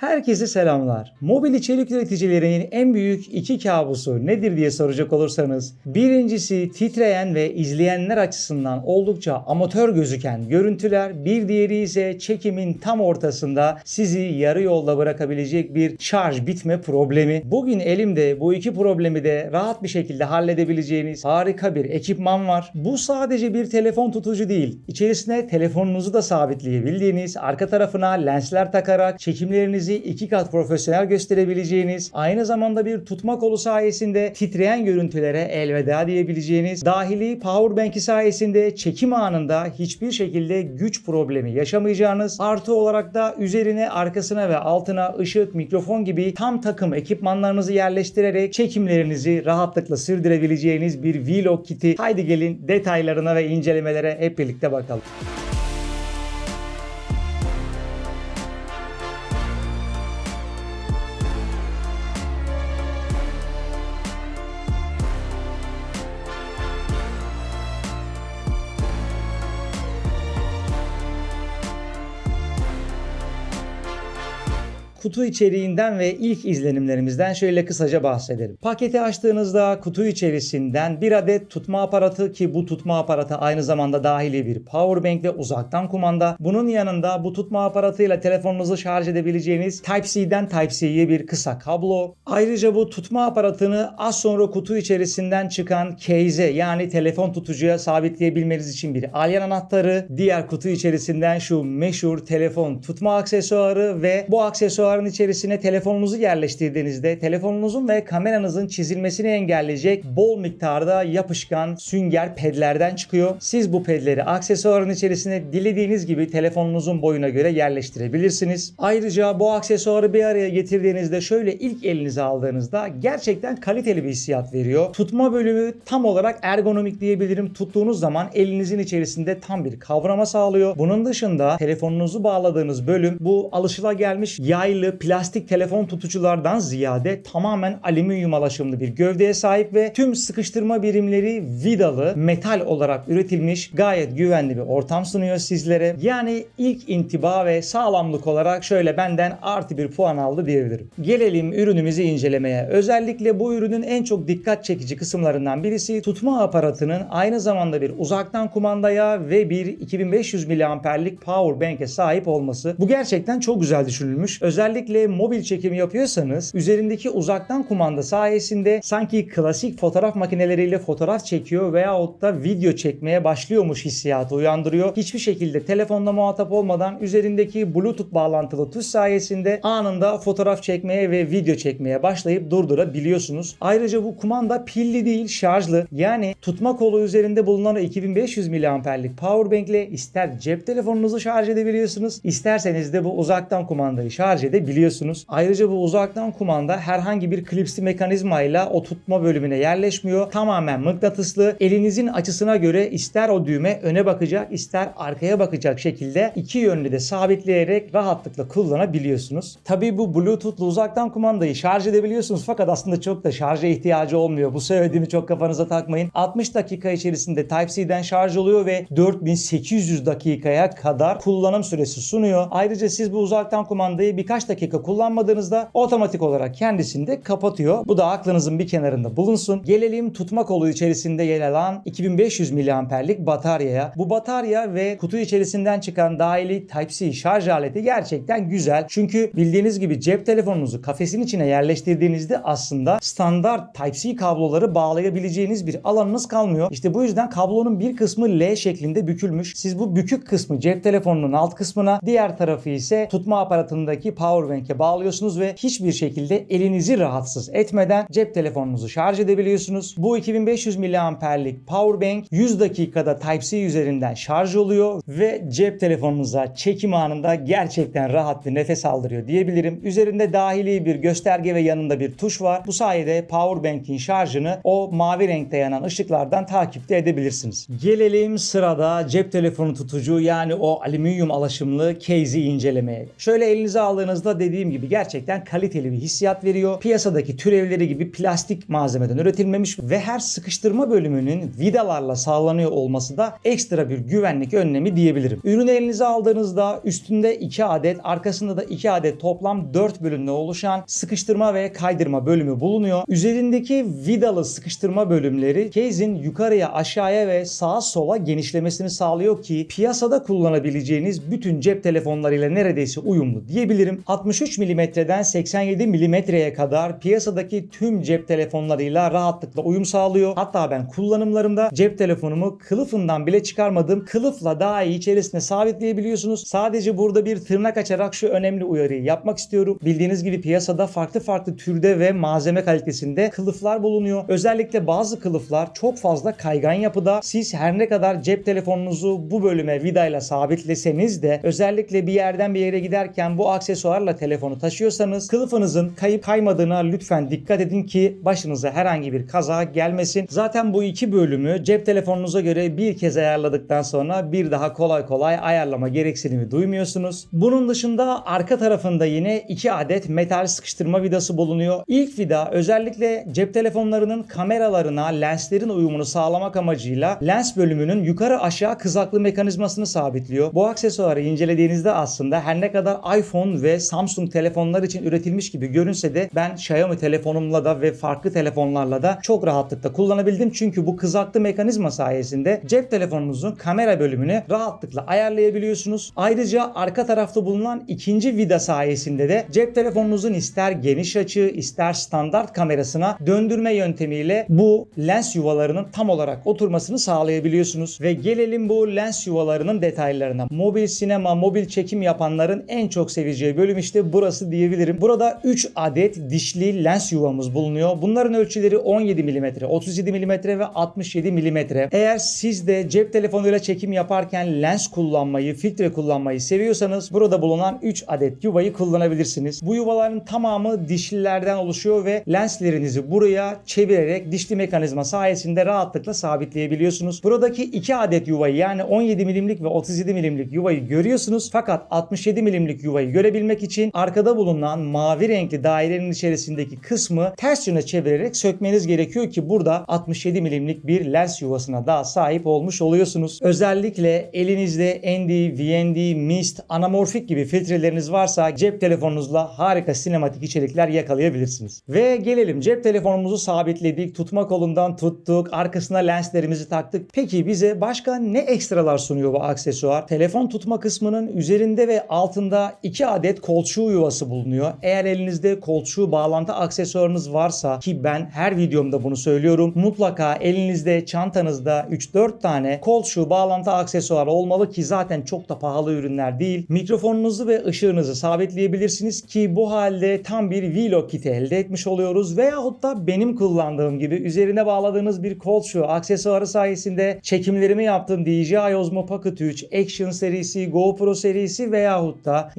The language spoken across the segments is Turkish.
Herkese selamlar. Mobil içerik üreticilerinin en büyük iki kabusu nedir diye soracak olursanız, birincisi titreyen ve izleyenler açısından oldukça amatör gözüken görüntüler, bir diğeri ise çekimin tam ortasında sizi yarı yolda bırakabilecek bir şarj bitme problemi. Bugün elimde bu iki problemi de rahat bir şekilde halledebileceğiniz harika bir ekipman var. Bu sadece bir telefon tutucu değil. İçerisine telefonunuzu da sabitleyebildiğiniz, arka tarafına lensler takarak çekimlerinizi iki kat profesyonel gösterebileceğiniz, aynı zamanda bir tutma kolu sayesinde titreyen görüntülere elveda diyebileceğiniz, dahili powerbank'i sayesinde çekim anında hiçbir şekilde güç problemi yaşamayacağınız, artı olarak da üzerine, arkasına ve altına ışık, mikrofon gibi tam takım ekipmanlarınızı yerleştirerek çekimlerinizi rahatlıkla sürdürebileceğiniz bir vlog kiti. Haydi gelin detaylarına ve incelemelere hep birlikte bakalım. Kutu içeriğinden ve ilk izlenimlerimizden şöyle kısaca bahsedelim. Paketi açtığınızda kutu içerisinden bir adet tutma aparatı ki bu tutma aparatı aynı zamanda dahili bir powerbank ve uzaktan kumanda. Bunun yanında bu tutma aparatıyla telefonunuzu şarj edebileceğiniz Type-C'den Type-C'ye bir kısa kablo. Ayrıca bu tutma aparatını az sonra kutu içerisinden çıkan case yani telefon tutucuya sabitleyebilmeniz için bir alyan anahtarı, diğer kutu içerisinden şu meşhur telefon tutma aksesuarı ve bu aksesuarın içerisine telefonunuzu yerleştirdiğinizde telefonunuzun ve kameranızın çizilmesini engelleyecek bol miktarda yapışkan sünger pedlerden çıkıyor. Siz bu pedleri aksesuarın içerisine dilediğiniz gibi telefonunuzun boyuna göre yerleştirebilirsiniz. Ayrıca bu aksesuarı bir araya getirdiğinizde şöyle ilk elinize aldığınızda gerçekten kaliteli bir hissiyat veriyor. Tutma bölümü tam olarak ergonomik diyebilirim. Tuttuğunuz zaman elinizin içerisinde tam bir kavrama sağlıyor. Bunun dışında telefonunuzu bağladığınız bölüm bu alışılagelmiş yaylı plastik telefon tutuculardan ziyade tamamen alüminyum alaşımlı bir gövdeye sahip ve tüm sıkıştırma birimleri vidalı metal olarak üretilmiş gayet güvenli bir ortam sunuyor sizlere. Yani ilk intiba ve sağlamlık olarak şöyle benden artı bir puan aldı diyebilirim. Gelelim ürünümüzü incelemeye. Özellikle bu ürünün en çok dikkat çekici kısımlarından birisi tutma aparatının aynı zamanda bir uzaktan kumandaya ve bir 2500 miliamperlik power bank'e sahip olması. Bu gerçekten çok güzel düşünülmüş. Özellikle mobil çekim yapıyorsanız üzerindeki uzaktan kumanda sayesinde sanki klasik fotoğraf makineleriyle fotoğraf çekiyor veyahut da video çekmeye başlıyormuş hissiyatı uyandırıyor. Hiçbir şekilde telefonla muhatap olmadan üzerindeki bluetooth bağlantılı tuş sayesinde anında fotoğraf çekmeye ve video çekmeye başlayıp durdurabiliyorsunuz. Ayrıca bu kumanda pilli değil şarjlı. Yani tutma kolu üzerinde bulunan o 2500 miliamperlik powerbank ile ister cep telefonunuzu şarj edebiliyorsunuz isterseniz de bu uzaktan kumandayı şarj edebiliyorsunuz. Ayrıca bu uzaktan kumanda herhangi bir klipsli mekanizmayla o tutma bölümüne yerleşmiyor. Tamamen mıknatıslı. Elinizin açısına göre ister o düğme öne bakacak ister arkaya bakacak şekilde iki yönlü de sabitleyerek rahatlıkla kullanabiliyorsunuz. Tabii bu Bluetooth'lu uzaktan kumandayı şarj edebiliyorsunuz fakat aslında çok da şarja ihtiyacı olmuyor. Bu söylediğimi çok kafanıza takmayın. 60 dakika içerisinde Type-C'den şarj oluyor ve 4800 dakikaya kadar kullanım süresi sunuyor. Ayrıca siz bu uzaktan kumandayı birkaç dakika kullanmadığınızda otomatik olarak kendisini de kapatıyor. Bu da aklınızın bir kenarında bulunsun. Gelelim tutma kolu içerisinde yer alan 2500 miliamperlik bataryaya. Bu batarya ve kutu içerisinden çıkan dahili Type-C şarj aleti gerçekten güzel. Çünkü bildiğiniz gibi cep telefonunuzu kafesin içine yerleştirdiğinizde aslında standart Type-C kabloları bağlayabileceğiniz bir alanınız kalmıyor. İşte bu yüzden kablonun bir kısmı L şeklinde bükülmüş. Siz bu bükük kısmı cep telefonunun alt kısmına, diğer tarafı ise tutma aparatındaki powerbank'e bağlıyorsunuz ve hiçbir şekilde elinizi rahatsız etmeden cep telefonunuzu şarj edebiliyorsunuz. Bu 2500 miliamperlik powerbank 100 dakikada Type-C üzerinden şarj oluyor ve cep telefonunuza çekim anında gerçekten rahat bir nefes aldırıyor diyebilirim. Üzerinde dahili bir gösterge ve yanında bir tuş var. Bu sayede powerbank'in şarjını o mavi renkte yanan ışıklardan takipte edebilirsiniz. Gelelim sırada cep telefonu tutucu yani o alüminyum alaşımlı case'i incelemeye. Şöyle elinize aldığınızda taktığınızda dediğim gibi gerçekten kaliteli bir hissiyat veriyor. Piyasadaki türevleri gibi plastik malzemeden üretilmemiş ve her sıkıştırma bölümünün vidalarla sağlanıyor olması da ekstra bir güvenlik önlemi diyebilirim. Ürünü elinize aldığınızda üstünde 2 adet, arkasında da 2 adet toplam 4 bölümle oluşan sıkıştırma ve kaydırma bölümü bulunuyor. Üzerindeki vidalı sıkıştırma bölümleri case'in yukarıya, aşağıya ve sağa sola genişlemesini sağlıyor ki piyasada kullanabileceğiniz bütün cep telefonlarıyla neredeyse uyumlu diyebilirim. 63 mm'den 87 mm'ye kadar piyasadaki tüm cep telefonlarıyla rahatlıkla uyum sağlıyor. Hatta ben kullanımlarımda cep telefonumu kılıfından bile çıkarmadım. Kılıfla daha iyi içerisine sabitleyebiliyorsunuz. Sadece burada bir tırnak açarak şu önemli uyarıyı yapmak istiyorum. Bildiğiniz gibi piyasada farklı farklı türde ve malzeme kalitesinde kılıflar bulunuyor. Özellikle bazı kılıflar çok fazla kaygan yapıda. Siz her ne kadar cep telefonunuzu bu bölüme vidayla sabitleseniz de özellikle bir yerden bir yere giderken bu aksesuarla telefonu taşıyorsanız kılıfınızın kayıp kaymadığına lütfen dikkat edin ki başınıza herhangi bir kaza gelmesin. Zaten bu iki bölümü cep telefonunuza göre bir kez ayarladıktan sonra bir daha kolay kolay ayarlama gereksinimi duymuyorsunuz. Bunun dışında arka tarafında yine iki adet metal sıkıştırma vidası bulunuyor. İlk vida özellikle cep telefonlarının kameralarına lenslerin uyumunu sağlamak amacıyla lens bölümünün yukarı aşağı kızaklı mekanizmasını sabitliyor. Bu aksesuarı incelediğinizde aslında her ne kadar iPhone ve Samsung telefonlar için üretilmiş gibi görünse de ben Xiaomi telefonumla da ve farklı telefonlarla da çok rahatlıkla kullanabildim. Çünkü bu kızaklı mekanizma sayesinde cep telefonunuzun kamera bölümünü rahatlıkla ayarlayabiliyorsunuz. Ayrıca arka tarafta bulunan ikinci vida sayesinde de cep telefonunuzun ister geniş açı ister standart kamerasına döndürme yöntemiyle bu lens yuvalarının tam olarak oturmasını sağlayabiliyorsunuz. Ve gelelim bu lens yuvalarının detaylarına. Mobil sinema, mobil çekim yapanların en çok seveceği bölüm işte burası diyebilirim. Burada 3 adet dişli lens yuvamız bulunuyor. Bunların ölçüleri 17 mm, 37 mm ve 67 mm. Eğer siz de cep telefonuyla çekim yaparken lens kullanmayı, filtre kullanmayı seviyorsanız burada bulunan 3 adet yuvayı kullanabilirsiniz. Bu yuvaların tamamı dişlilerden oluşuyor ve lenslerinizi buraya çevirerek dişli mekanizma sayesinde rahatlıkla sabitleyebiliyorsunuz. Buradaki 2 adet yuvayı yani 17 milimlik ve 37 milimlik yuvayı görüyorsunuz. Fakat 67 milimlik yuvayı görebilmek için arkada bulunan mavi renkli dairenin içerisindeki kısmı ters yöne çevirerek sökmeniz gerekiyor ki burada 67 milimlik bir lens yuvasına daha sahip olmuş oluyorsunuz. Özellikle elinizde ND, VND, Mist, anamorfik gibi filtreleriniz varsa cep telefonunuzla harika sinematik içerikler yakalayabilirsiniz. Ve gelelim cep telefonumuzu sabitledik, tutma kolundan tuttuk, arkasına lenslerimizi taktık. Peki bize başka ne ekstralar sunuyor bu aksesuar? Telefon tutma kısmının üzerinde ve altında 2 adet kolçuğu yuvası bulunuyor. Eğer elinizde kolçuğu bağlantı aksesuarınız varsa ki ben her videomda bunu söylüyorum. Mutlaka elinizde, çantanızda 3-4 tane kolçuğu bağlantı aksesuarı olmalı ki zaten çok da pahalı ürünler değil. Mikrofonunuzu ve ışığınızı sabitleyebilirsiniz ki bu halde tam bir vlog kiti elde etmiş oluyoruz. Veyahut da benim kullandığım gibi üzerine bağladığınız bir kolçuğu aksesuarı sayesinde çekimlerimi yaptığım DJI Osmo Pocket 3, Action serisi, GoPro serisi veyahut da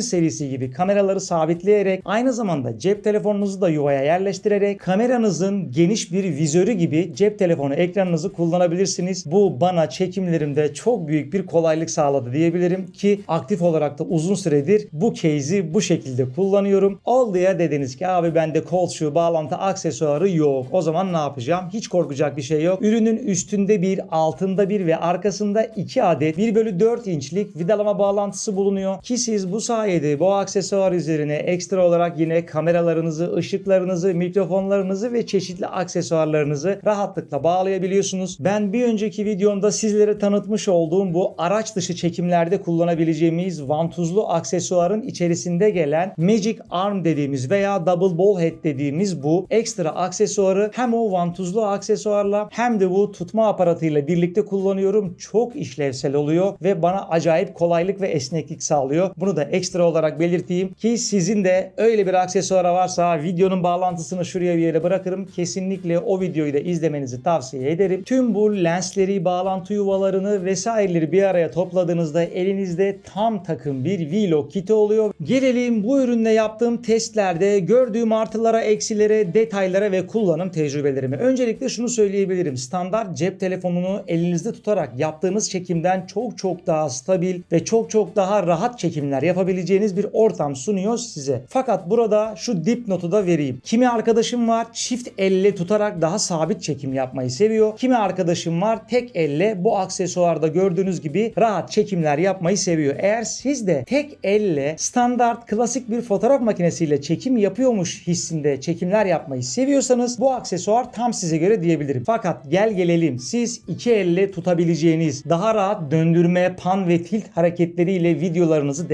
Insta360 serisi gibi kameraları sabitleyerek aynı zamanda cep telefonunuzu da yuvaya yerleştirerek kameranızın geniş bir vizörü gibi cep telefonu ekranınızı kullanabilirsiniz. Bu bana çekimlerimde çok büyük bir kolaylık sağladı diyebilirim ki aktif olarak da uzun süredir bu case'i bu şekilde kullanıyorum. Oldu ya dediniz ki abi bende kolçuğu bağlantı aksesuarı yok. O zaman ne yapacağım? Hiç korkacak bir şey yok. Ürünün üstünde bir, altında bir ve arkasında 2 adet 1 bölü 4 inçlik vidalama bağlantısı bulunuyor. Ki siz bu sayede bu aksesuar üzerine ekstra olarak yine kameralarınızı, ışıklarınızı, mikrofonlarınızı ve çeşitli aksesuarlarınızı rahatlıkla bağlayabiliyorsunuz. Ben bir önceki videomda sizlere tanıtmış olduğum bu araç dışı çekimlerde kullanabileceğimiz vantuzlu aksesuarın içerisinde gelen Magic Arm dediğimiz veya Double Ball Head dediğimiz bu ekstra aksesuarı hem o vantuzlu aksesuarla hem de bu tutma aparatıyla birlikte kullanıyorum. Çok işlevsel oluyor ve bana acayip kolaylık ve esneklik sağlıyor. Bunu da ekstra olarak belirteyim ki sizin de öyle bir aksesuara varsa videonun bağlantısını şuraya bir yere bırakırım. Kesinlikle o videoyu da izlemenizi tavsiye ederim. Tüm bu lensleri, bağlantı yuvalarını vesaireleri bir araya topladığınızda elinizde tam takım bir vlog kiti oluyor. Gelelim bu ürünle yaptığım testlerde gördüğüm artılara, eksilere, detaylara ve kullanım tecrübelerime. Öncelikle şunu söyleyebilirim. Standart cep telefonunu elinizde tutarak yaptığınız çekimden çok çok daha stabil ve çok çok daha rahat çekimler yapabileceksiniz kullanabileceğiniz bir ortam sunuyor size. Fakat burada şu dipnotu da vereyim. Kimi arkadaşım var çift elle tutarak daha sabit çekim yapmayı seviyor. Kimi arkadaşım var tek elle bu aksesuarda gördüğünüz gibi rahat çekimler yapmayı seviyor. Eğer siz de tek elle standart klasik bir fotoğraf makinesiyle çekim yapıyormuş hissinde çekimler yapmayı seviyorsanız bu aksesuar tam size göre diyebilirim. Fakat gel gelelim siz iki elle tutabileceğiniz daha rahat döndürme, pan ve tilt hareketleriyle videolarınızı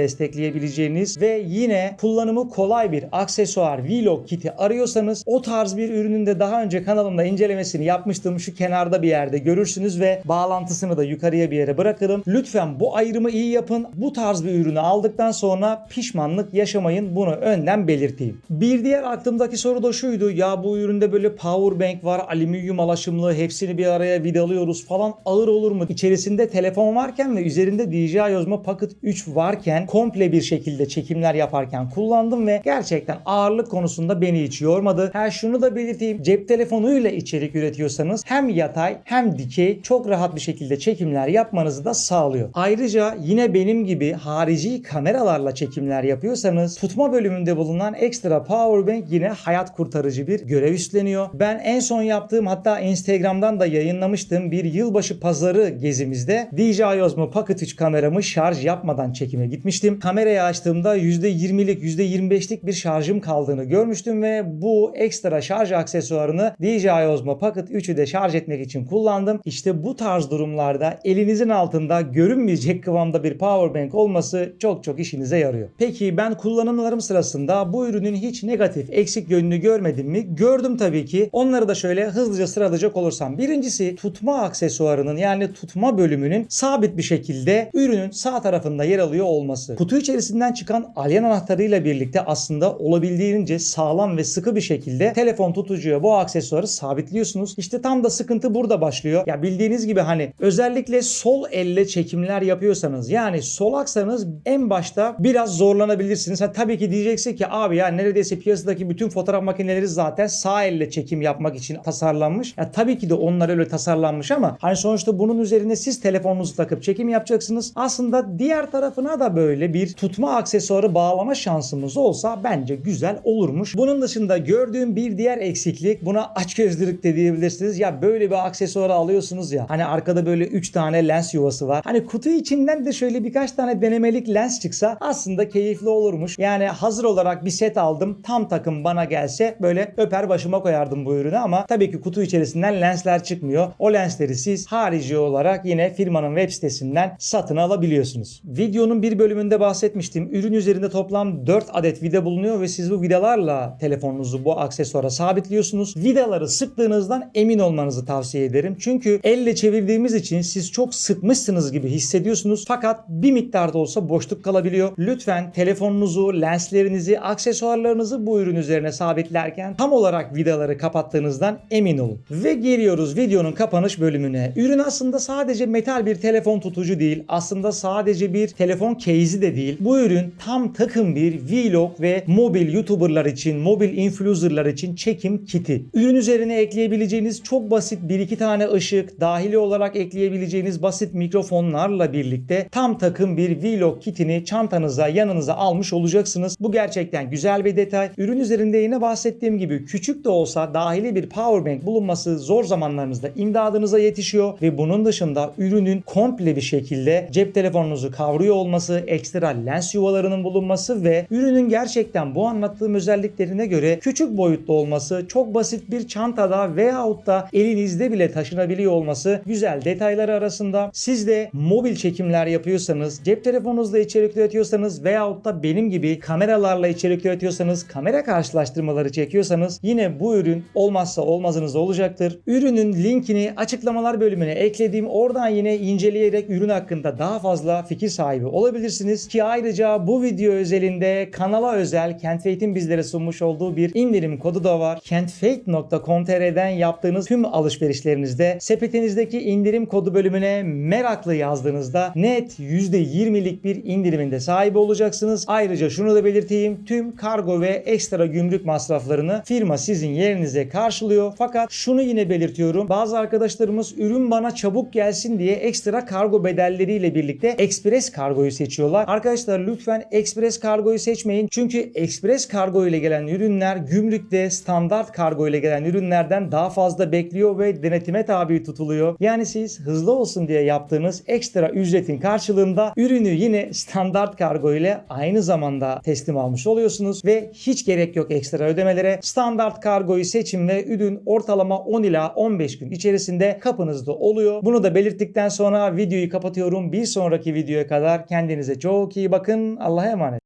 destekleyebileceğiniz ve yine kullanımı kolay bir aksesuar vlog kiti arıyorsanız o tarz bir ürünün de daha önce kanalımda incelemesini yapmıştım. Şu kenarda bir yerde görürsünüz ve bağlantısını da yukarıya bir yere bırakırım. Lütfen bu ayrımı iyi yapın. Bu tarz bir ürünü aldıktan sonra pişmanlık yaşamayın. Bunu önden belirteyim. Bir diğer aklımdaki soru da şuydu. Ya bu üründe böyle power bank var, alüminyum alaşımlı, hepsini bir araya vidalıyoruz falan ağır olur mu? İçerisinde telefon varken ve üzerinde DJI Osmo Pocket 3 varken komple bir şekilde çekimler yaparken kullandım ve gerçekten ağırlık konusunda beni hiç yormadı. Ha şunu da belirteyim. Cep telefonuyla içerik üretiyorsanız hem yatay hem dikey çok rahat bir şekilde çekimler yapmanızı da sağlıyor. Ayrıca yine benim gibi harici kameralarla çekimler yapıyorsanız tutma bölümünde bulunan ekstra power bank yine hayat kurtarıcı bir görev üstleniyor. Ben en son yaptığım hatta Instagram'dan da yayınlamıştım bir yılbaşı pazarı gezimizde DJI Osmo Pocket 3 kameramı şarj yapmadan çekime gitmiştim. Kamerayı açtığımda %20'lik %25'lik bir şarjım kaldığını görmüştüm ve bu ekstra şarj aksesuarını DJI Osmo Pocket 3'ü de şarj etmek için kullandım. İşte bu tarz durumlarda elinizin altında görünmeyecek kıvamda bir power bank olması çok çok işinize yarıyor. Peki ben kullanımlarım sırasında bu ürünün hiç negatif eksik yönünü görmedim mi? Gördüm tabii ki. Onları da şöyle hızlıca sıralayacak olursam. Birincisi tutma aksesuarının yani tutma bölümünün sabit bir şekilde ürünün sağ tarafında yer alıyor olması. Kutu içerisinden çıkan alien anahtarıyla birlikte aslında olabildiğince sağlam ve sıkı bir şekilde telefon tutucuya bu aksesuarı sabitliyorsunuz. İşte tam da sıkıntı burada başlıyor. Ya bildiğiniz gibi hani özellikle sol elle çekimler yapıyorsanız yani solaksanız en başta biraz zorlanabilirsiniz. Ha, tabii ki diyeceksin ki abi ya neredeyse piyasadaki bütün fotoğraf makineleri zaten sağ elle çekim yapmak için tasarlanmış. Ya tabii ki de onlar öyle tasarlanmış ama hani sonuçta bunun üzerine siz telefonunuzu takıp çekim yapacaksınız. Aslında diğer tarafına da böyle bir tutma aksesuarı bağlama şansımız olsa bence güzel olurmuş. Bunun dışında gördüğüm bir diğer eksiklik buna açgözlülük de diyebilirsiniz. Ya böyle bir aksesuarı alıyorsunuz ya. Hani arkada böyle 3 tane lens yuvası var. Hani kutu içinden de şöyle birkaç tane denemelik lens çıksa aslında keyifli olurmuş. Yani hazır olarak bir set aldım. Tam takım bana gelse böyle öper başıma koyardım bu ürünü ama tabii ki kutu içerisinden lensler çıkmıyor. O lensleri siz harici olarak yine firmanın web sitesinden satın alabiliyorsunuz. Videonun bir bölümünde bahsetmiştim. Ürün üzerinde toplam 4 adet vida bulunuyor ve siz bu vidalarla telefonunuzu bu aksesuara sabitliyorsunuz. Vidaları sıktığınızdan emin olmanızı tavsiye ederim. Çünkü elle çevirdiğimiz için siz çok sıkmışsınız gibi hissediyorsunuz. Fakat bir miktarda olsa boşluk kalabiliyor. Lütfen telefonunuzu, lenslerinizi, aksesuarlarınızı bu ürün üzerine sabitlerken tam olarak vidaları kapattığınızdan emin olun. Ve geliyoruz videonun kapanış bölümüne. Ürün aslında sadece metal bir telefon tutucu değil. Aslında sadece bir telefon case'i de değil. Bu ürün tam takım bir vlog ve mobil youtuberlar için, mobil influencerlar için çekim kiti. Ürün üzerine ekleyebileceğiniz çok basit bir iki tane ışık, dahili olarak ekleyebileceğiniz basit mikrofonlarla birlikte tam takım bir vlog kitini çantanıza, yanınıza almış olacaksınız. Bu gerçekten güzel bir detay. Ürün üzerinde yine bahsettiğim gibi küçük de olsa dahili bir power bank bulunması zor zamanlarınızda imdadınıza yetişiyor ve bunun dışında ürünün komple bir şekilde cep telefonunuzu kavruyor olması, ekstra lens yuvalarının bulunması ve ürünün gerçekten bu anlattığım özelliklerine göre küçük boyutlu olması, çok basit bir çantada veyahut da elinizde bile taşınabiliyor olması güzel detayları arasında. Siz de mobil çekimler yapıyorsanız, cep telefonunuzla içerik üretiyorsanız veyahut da benim gibi kameralarla içerik üretiyorsanız, kamera karşılaştırmaları çekiyorsanız yine bu ürün olmazsa olmazınız olacaktır. Ürünün linkini açıklamalar bölümüne eklediğim oradan yine inceleyerek ürün hakkında daha fazla fikir sahibi olabilirsiniz ki ayrıca bu video özelinde kanala özel Kentfate'in bizlere sunmuş olduğu bir indirim kodu da var. kentfate.com.tr'den yaptığınız tüm alışverişlerinizde sepetinizdeki indirim kodu bölümüne meraklı yazdığınızda net %20'lik bir indiriminde sahibi olacaksınız. Ayrıca şunu da belirteyim. Tüm kargo ve ekstra gümrük masraflarını firma sizin yerinize karşılıyor. Fakat şunu yine belirtiyorum. Bazı arkadaşlarımız ürün bana çabuk gelsin diye ekstra kargo bedelleriyle birlikte ekspres kargoyu seçiyorlar. Arkadaşlar lütfen ekspres kargoyu seçmeyin. Çünkü ekspres kargo ile gelen ürünler gümrükte standart kargo ile gelen ürünlerden daha fazla bekliyor ve denetime tabi tutuluyor. Yani siz hızlı olsun diye yaptığınız ekstra ücretin karşılığında ürünü yine standart kargo ile aynı zamanda teslim almış oluyorsunuz ve hiç gerek yok ekstra ödemelere. Standart kargoyu seçin ve ürün ortalama 10 ila 15 gün içerisinde kapınızda oluyor. Bunu da belirttikten sonra videoyu kapatıyorum. Bir sonraki videoya kadar kendinize çok iyi bakın. Allah'a emanet.